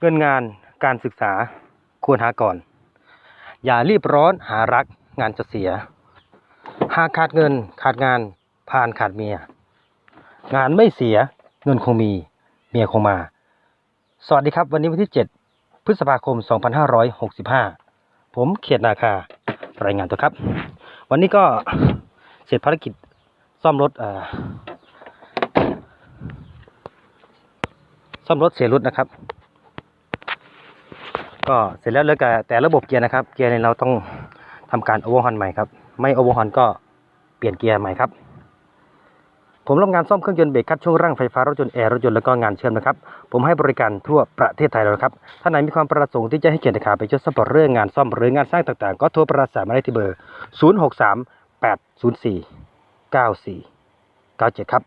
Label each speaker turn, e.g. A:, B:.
A: เงินงานการศึกษาควรหาก่อน อย่ารีบร้อนหารักงานจะเสีย หากขาดเงินขาดงานพานขาดเมีย งานไม่เสียเงินคงมีเมียคงมา สวัสดีครับ วันนี้วันที่ 7 พฤษภาคม 2565 ผมเขียดนาคารายงานตัวครับ วันนี้ก็เสร็จภารกิจซ่อมรถซ่อมรถเสียรุดนะครับ ก็เสร็จแล้วเหลยแต่แต่ระบบเกียร์นะครับ เกียร์เนี่ยเราต้องทำการโอเวอร์ฮอนใหม่ครับ ไม่โอเวอร์ฮอนก็เปลี่ยนเกียร์ใหม่ครับ ผมรับงานซ่อมเครื่องยนต์เบรกคัดช่วงร่างไฟฟ้ารถยนต์แอร์รถยนต์แล้วก็งานเชื่อมนะครับ ผมให้บริการทั่วประเทศไทยแล้วครับ ท่านไหนมีความประสงค์ที่จะให้เกียรติขาไปช่วยสปอร์ตเรื่องงานซ่อมหรืองานสร้างต่างๆ ก็โทรประสานมาได้ที่เบอร์ 0 6 3 8 0 4 9 4 9 7 ครับ